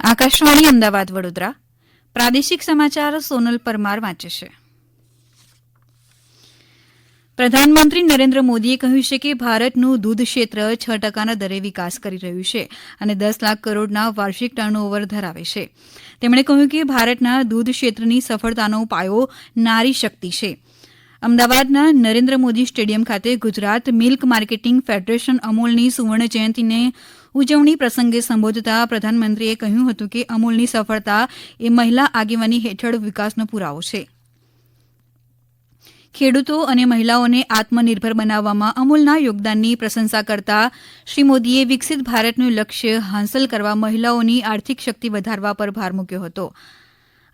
આકાશવાણી અમદાવાદ વડોદરા. પ્રાદેશિક સમાચાર સોનલ પરમાર વાંચે છે. પ્રધાનમંત્રી નરેન્દ્ર મોદીએ કહ્યું છે કે ભારતનું દૂધ ક્ષેત્ર છ ટકાના દરે વિકાસ કરી રહ્યું છે અને દસ લાખ કરોડના વાર્ષિક ટર્નઓવર ધરાવે છે. તેમણે કહ્યું કે ભારતના દૂધ ક્ષેત્રની સફળતાનો પાયો નારી શક્તિ છે. અમદાવાદના નરેન્દ્ર મોદી સ્ટેડિયમ ખાતે ગુજરાત મિલ્ક માર્કેટિંગ ફેડરેશન અમૂલની સુવર્ણ જયંતિને ઉજવણી પ્રસંગે સંબોધતા પ્રધાનમંત્રીએ કહ્યું હતું કે અમૂલની સફળતા એ મહિલા આગેવાની હેઠળ વિકાસનો પુરાવો છે. ખેડૂતો અને મહિલાઓને આત્મનિર્ભર બનાવવામાં અમૂલના યોગદાનની પ્રશંસા કરતા શ્રી મોદીએ વિકસિત ભારતનું લક્ષ્ય હાંસલ કરવા મહિલાઓની આર્થિક શક્તિ વધારવા પર ભાર મૂક્યો હતો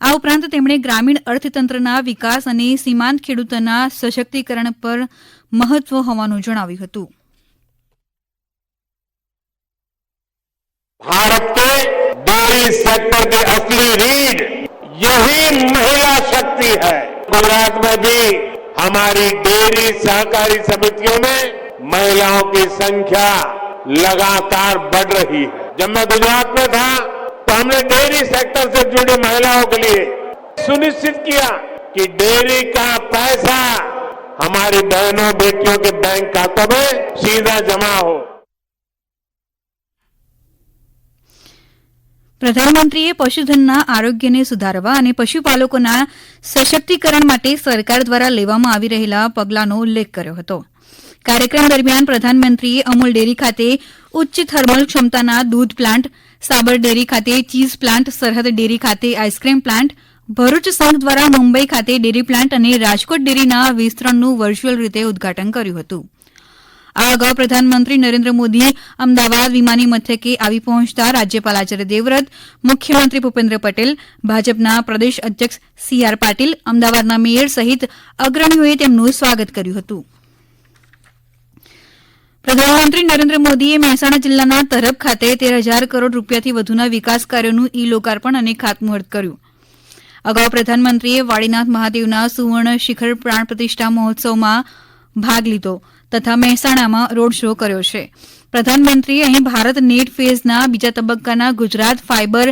આ ઉપરાંત તેમણે ગ્રામીણ અર્થતંત્રના વિકાસ અને સીમાંત ખેડૂતોના સશક્તિકરણ પર મહત્વ હોવાનું જણાવ્યું હતું भारत के डेयरी सेक्टर की असली रीढ़ यही महिला शक्ति है गुजरात में भी हमारी डेयरी सहकारी समितियों में महिलाओं की संख्या लगातार बढ़ रही है। जब मैं गुजरात में था तो हमने डेयरी सेक्टर से जुड़ी महिलाओं के लिए सुनिश्चित किया कि डेयरी का पैसा हमारी बहनों, बेटियों के बैंक खातों में सीधा जमा हो। પ્રધાનમંત્રીએ પશુધનના આરોગ્યને સુધારવા અને પશુપાલકોના સશક્તિકરણ માટે સરકાર દ્વારા લેવામાં આવી રહેલા પગલાંનો ઉલ્લેખ કર્યો હતો. કાર્યક્રમ દરમિયાન પ્રધાનમંત્રીએ અમૂલ ડેરી ખાતે ઉચ્ચ થર્મલ ક્ષમતાના દૂધ પ્લાન્ટ, સાબર ડેરી ખાતે ચીઝ પ્લાન્ટ, સરહદ ડેરી ખાતે આઈસ્ક્રીમ પ્લાન્ટ, ભરૂચ સંઘ દ્વારા મુંબઈ ખાતે ડેરી પ્લાન્ટ અને રાજકોટ ડેરીના વિસ્તરણનું વર્ચ્યુઅલ રીતે ઉદઘાટન કર્યું હતું. આ અગાઉ પ્રધાનમંત્રી નરેન્દ્ર મોદી અમદાવાદ વિમાની મથકે આવી પહોંચતા રાજ્યપાલ આચાર્ય દેવવ્રત, મુખ્યમંત્રી ભૂપેન્દ્ર પટેલ, ભાજપના પ્રદેશ અધ્યક્ષ સી આર પાટીલ, અમદાવાદના મેયર સહિત અગ્રણીઓએ તેમનું સ્વાગત કર્યું હતું. પ્રધાનમંત્રી નરેન્દ્ર મોદીએ મહેસાણા જિલ્લાના તરફ ખાતે તેર હજાર કરોડ રૂપિયાથી વધુના વિકાસ કાર્યોનું ઈ લોકાર્પણ અને ખાતમુહૂર્ત કર્યું. અગાઉ પ્રધાનમંત્રીએ વાડીનાથ મહાદેવના સુવર્ણ શિખર પ્રાણ પ્રતિષ્ઠા મહોત્સવમાં ભાગ લીધો તથા મહેસાણામાં રોડ શો કર્યો છે. પ્રધાનમંત્રીએ અહીં ભારત નેટ ફેઝના બીજા તબક્કાના ગુજરાત ફાઇબર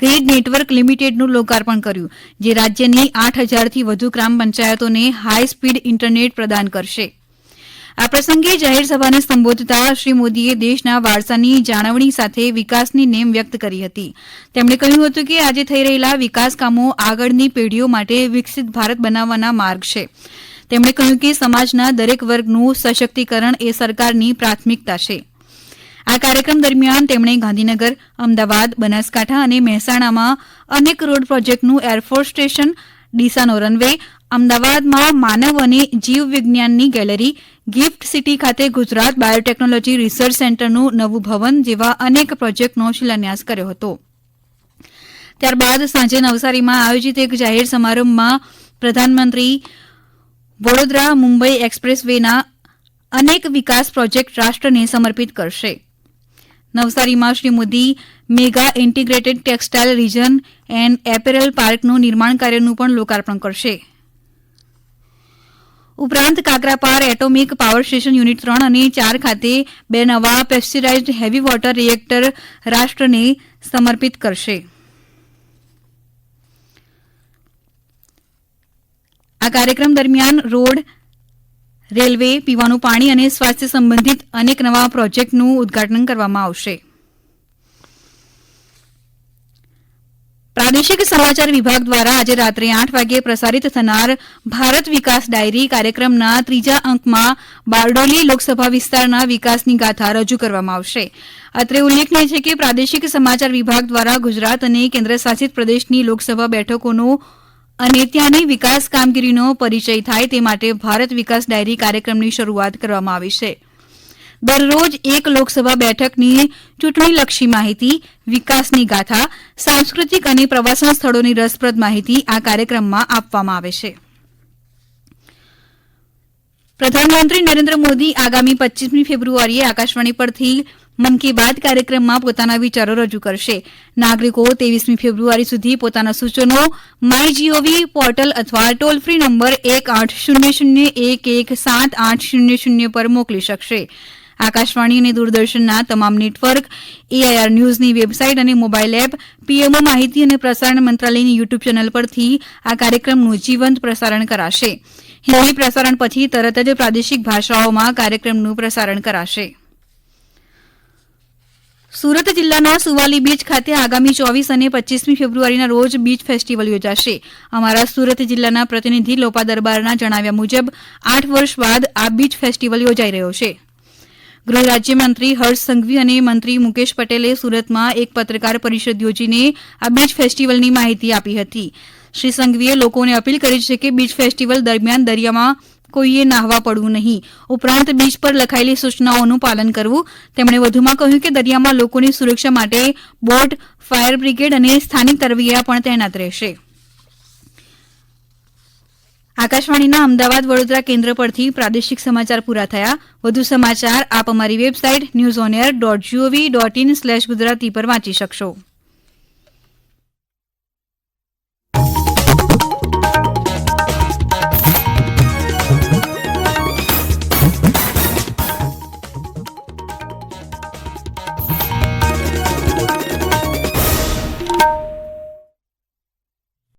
ગ્રીડ નેટવર્ક લિમિટેડનું લોકાર્પણ કર્યું, જે રાજ્યની આઠ હજારથી વધુ ગ્રામ પંચાયતોને સ્પીડ ઇન્ટરનેટ પ્રદાન કરશે. આ પ્રસંગે જાહેર સભાને સંબોધતા શ્રી મોદીએ દેશના વારસાની જાળવણી સાથે વિકાસની નેમ વ્યક્ત કરી હતી. તેમણે કહ્યું હતું કે આજે થઈ રહેલા વિકાસ કામો આગળની પેઢીઓ માટે વિકસિત ભારત બનાવવાના માર્ગ છે. તેમણે કહ્યું કે સમાજના દરેક વર્ગનું સશક્તિકરણ એ સરકારની પ્રાથમિકતા છે. આ કાર્યક્રમ દરમિયાન તેમણે ગાંધીનગર, અમદાવાદ, બનાસકાંઠા અને મહેસાણામાં અનેક રોડ પ્રોજેક્ટનું એરફોર્સ સ્ટેશન ડીસાનો રનવે અમદાવાદમાં માનવ અને જીવ વિજ્ઞાનની ગેલેરી, ગિફ્ટ સિટી ખાતે ગુજરાત બાયોટેકનોલોજી રિસર્ચ સેન્ટરનું નવું ભવન જેવા અનેક પ્રોજેક્ટનો શિલાન્યાસ કર્યો હતો. ત્યારબાદ સાંજે નવસારીમાં આયોજિત એક જાહેર સમારંભમાં પ્રધાનમંત્રી વડોદરા, મુંબઈ એક્સપ્રેસ વેના અનેક વિકાસ પ્રોજેક્ટ રાષ્ટ્રને સમર્પિત કરશે. નવસારીમાં Shri Modi mega integrated textile region and apparel પાર્કનું નિર્માણ કાર્યનું પણ લોકાર્પણ કરશે. ઉપરાંત Kakrapar atomic power station unit ત્રણ અને ચાર ખાતે બે નવા પેસ્ચરાઇઝડ હેવી વોટર રિએક્ટર રાષ્ટ્રને સમર્પિત કરશે. કાર્યક્રમ દરમિયાન રોડ, રેલવે, પીવાનું પાણી અને સ્વાસ્થ્ય સંબંધિત અનેક નવા પ્રોજેક્ટનું ઉદઘાટન કરવામાં આવશે. પ્રાદેશિક સમાચાર વિભાગ દ્વારા આજે રાત્રે આઠ વાગે પ્રસારિત થનાર ભારત વિકાસ ડાયરી કાર્યક્રમના ત્રીજા અંકમાં બારડોલી લોકસભા વિસ્તારના વિકાસની ગાથા રજૂ કરવામાં આવશે. અત્રે ઉલ્લેખનીય છે કે પ્રાદેશિક સમાચાર વિભાગ દ્વારા ગુજરાત અને કેન્દ્રશાસિત પ્રદેશની લોકસભા બેઠકોનો અને ત્યાંની વિકાસ કામગીરીનો પરિચય થાય તે માટે ભારત વિકાસ ડાયરી કાર્યક્રમની શરૂઆત કરવામાં આવી છે. દરરોજ એક લોકસભા બેઠકની ચૂંટણીલક્ષી માહિતી, વિકાસની ગાથા, સાંસ્કૃતિક અને પ્રવાસન સ્થળોની રસપ્રદ માહિતી આ કાર્યક્રમમાં આપવામાં આવે છે. પ્રધાનમંત્રી નરેન્દ્ર મોદી આગામી પચ્ચીસમી ફેબ્રુઆરીએ આકાશવાણી પરથી મન કી બાત કાર્યક્રમમાં પોતાના વિચારો રજૂ કરશે. નાગરિકો ત્રેવીસમી ફેબ્રુઆરી સુધી પોતાના સૂચનો my G O V portal અથવા ટોલ ફ્રી નંબર એક આઠ શૂન્ય શૂન્ય એક એક સાત આઠ શૂન્ય શૂન્ય પર મોકલી શકશે. આકાશવાણી અને દૂરદર્શનના તમામ નેટવર્ક એઆઈઆર ન્યૂઝની વેબસાઇટ અને mobile app, P M O માહિતી અને પ્રસારણ મંત્રાલયની યુટ્યુબ ચેનલ પરથી આ કાર્યક્રમનું જીવંત પ્રસારણ કરાશે. હિન્દી પ્રસારણ પછી તરત જ પ્રાદેશિક ભાષાઓમાં કાર્યક્રમનું પ્રસારણ કરાશે. સુરત જિલ્લાના સુવાલી બીચ ખાતે આગામી ચોવીસ અને પચ્ચીસમી ફેબ્રુઆરીના રોજ બીચ ફેસ્ટિવલ યોજાશે. અમારા સુરત જિલ્લાના પ્રતિનિધિ લોપા દરબારના જણાવ્યા મુજબ, આઠ વર્ષ બાદ આ બીચ ફેસ્ટિવલ યોજાઈ રહ્યો છે. ગૃહ રાજ્યમંત્રી હર્ષ સંઘવી અને મંત્રી મુકેશ પટેલે સુરતમાં એક પત્રકાર પરિષદ યોજીને આ બીચ ફેસ્ટિવલની માહિતી આપી હતી. શ્રી સંઘવીએ લોકોને અપીલ કરી છે કે બીચ ફેસ્ટિવલ દરમિયાન દરિયામાં કોઈએ નાહવા પડવું નહીં. ઉપરાંત બીચ પર લખાયેલી સૂચનાઓનું પાલન કરવું. તેમણે વધુમાં કહ્યું કે દરિયામાં લોકોની સુરક્ષા માટે બોટ, ફાયર બ્રિગેડ અને સ્થાનિક તરવૈયા પણ તૈનાત રહેશે. આકાશવાણીના અમદાવાદ વડોદરા કેન્દ્ર પરથી પ્રાદેશિક સમાચાર પૂરા થયા. વધુ સમાચાર આપ અમારી website news on air dot G O V dot in slash Gujarati પર વાંચી શકશો.